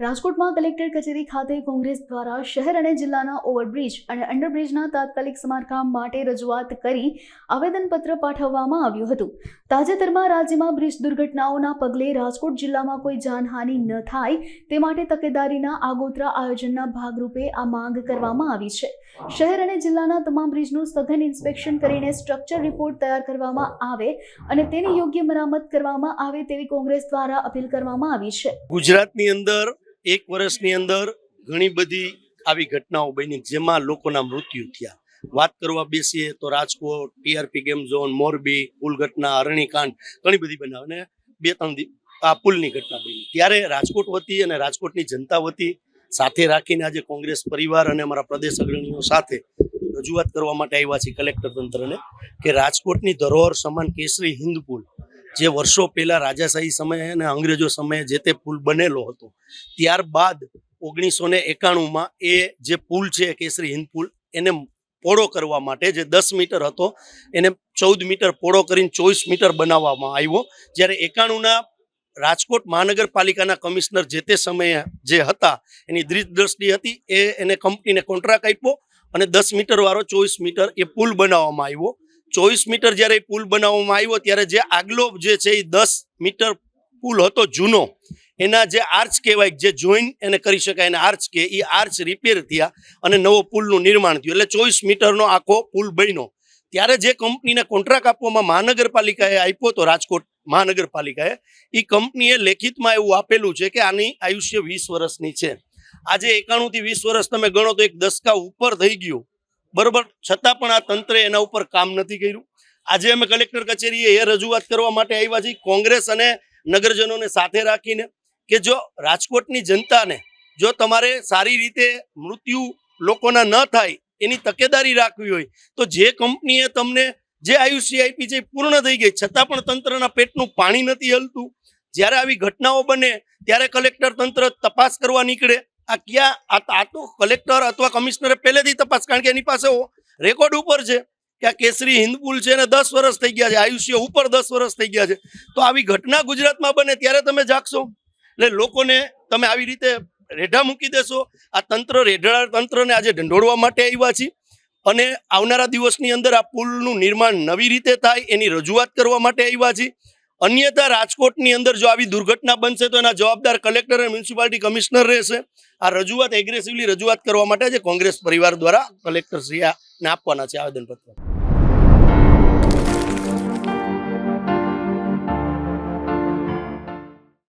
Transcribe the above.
રાજકોટમાં કલેક્ટર કચેરી ખાતે કોંગ્રેસ દ્વારા શહેર અને જિલ્લાના ઓવરબ્રિજ અને અંડરબ્રિજના તાત્કાલિક સમારકામ માટે રજૂઆત કરી આવેદનપત્ર પાઠવવામાં આવ્યું હતું. તાજેતરમાં રાજ્યમાં બ્રિજ દુર્ઘટનાઓના પગલે રાજકોટ જિલ્લામાં કોઈ જાનહાનિ ન થાય તે માટે તકેદારીના આગોતરા આયોજનના ભાગરૂપે આ માંગ કરવામાં આવી છે. શહેર અને જિલ્લાના તમામ બ્રિજનું સઘન ઇન્સ્પેક્શન કરીને સ્ટ્રક્ચર રિપોર્ટ તૈયાર કરવામાં આવે અને તેની યોગ્ય મરામત કરવામાં આવે તેવી કોંગ્રેસ દ્વારા અપીલ કરવામાં આવી છે. ગુજરાતની અંદર એક વર્ષની અંદર ઘણી બધી આવી ઘટનાઓ બની જેમાં લોકોના મૃત્યુ થયા. વાત કરવા બેસીએ તો Rajkot, TRP game zone, Morbi, પુલ ઘટના, અરણીકાંડ, ઘણી બધી બનાવ અને બે, ત્રણ આ પુલની ઘટના બની. ત્યારે રાજકોટ વતી અને રાજકોટની જનતા વતી સાથે રાખીને આજે કોંગ્રેસ પરિવાર અને અમારા પ્રદેશ અગ્રણીઓ સાથે રજૂઆત કરવા માટે આવ્યા છે કલેક્ટર તંત્રને કે રાજકોટની ધરોહર સમાન કેસરી હિન્દ પુલ જે વર્ષો પહેલા રાજાશાહી સમયે અને અંગ્રેજો સમયે જે તે પુલ બનેલો હતો, ત્યારબાદ ઓગણીસો ને એકાણુંમાં એ જે પુલ છે, કેસરી હિન્દ પુલ, એને પોળો કરવા માટે જે દસ મીટર હતો, એને ચૌદ મીટર પોળો કરીને ચોવીસ મીટર બનાવવામાં આવ્યો. જ્યારે એકાણુંના રાજકોટ મહાનગરપાલિકાના કમિશનર જે તે સમયે જે હતા, એની દ્રષ્ટિ હતી, એ એને કંપનીને કોન્ટ્રાક્ટ આપ્યો અને દસ મીટરવાળો ચોવીસ મીટર એ પુલ બનાવવામાં આવ્યો. ચોવીસ મીટર જ્યારે પુલ બનાવવામાં આવ્યો, ત્યારે જે આગલો જે છે એ દસ મીટર પુલ હતો જૂનો, એના જે આર્ચ કહેવાય જે જોઈન એને કરી શકાય, એને આર્ચ કે એ આર્ચ રિપેર થયા અને નવો પુલનું નિર્માણ થયું. એટલે ચોવીસ મીટરનો આખો પુલ બન્યો. ત્યારે જે કંપનીને કોન્ટ્રાક્ટ આપવામાં મહાનગરપાલિકાએ આપ્યો હતો, રાજકોટ મહાનગરપાલિકાએ એ કંપનીએ લેખિતમાં એવું આપેલું છે કે આની આયુષ્ય વીસ વર્ષની છે. આજે એકાણું થી વીસ વર્ષ તમે ગણો તો એક દસકા ઉપર થઈ ગયું. બરોબર? છતાં પણ આ તંત્રે એના ઉપર કામ નથી કર્યું. આજે અમે કલેક્ટર કચેરીએ એ રજૂઆત કરવા માટે આવ્યા છીએ કોંગ્રેસ અને નગરજનોને સાથે રાખીને કે જો રાજકોટની જનતાને જો તમારે સારી રીતે મૃત્યુ લોકોના ન થાય, એની તકેદારી રાખવી હોય, તો જે કંપનીએ તમને જે આયુષ્ય આપી છે પૂર્ણ થઈ ગઈ. છતાં પણ તંત્રના પેટનું પાણી નથી હલતું. જ્યારે આવી ઘટનાઓ બને, ત્યારે કલેક્ટર તંત્ર તપાસ કરવા નીકળે. આ ક્યાં? આ તો કલેક્ટર અથવા કમિશનરે પહેલેથી તપાસ, કારણ કે એની પાસે રેકોર્ડ ઉપર છે કે આ કેસરી હિન્દ પુલ છે અને દસ વર્ષ થઈ ગયા છે, આયુષ્ય ઉપર દસ વર્ષ થઈ ગયા છે. તો આવી ઘટના ગુજરાતમાં બને ત્યારે તમે જાગશો. એટલે લોકોને તમે આવી રીતે રેઢા મૂકી દેશો. આ તંત્ર રેઢા તંત્રને આજે ઢંઢોળવા માટે આવ્યા છીએ. અને આવનારા દિવસની અંદર આ પુલનું નિર્માણ નવી રીતે થાય એની રજૂઆત કરવા માટે આવ્યા છીએ. અન્યથા રાજકોટની અંદર જો આવી દુર્ઘટના બનશે તો એના જવાબદાર કલેક્ટર અને મ્યુનિસિપાલિટી કમિશનર રહેશે. આ રજૂઆત એગ્રેસિવલી રજૂઆત કરવા માટે આજે કોંગ્રેસ પરિવાર દ્વારા કલેક્ટર શ્રી આપવાના છે આવેદનપત્ર.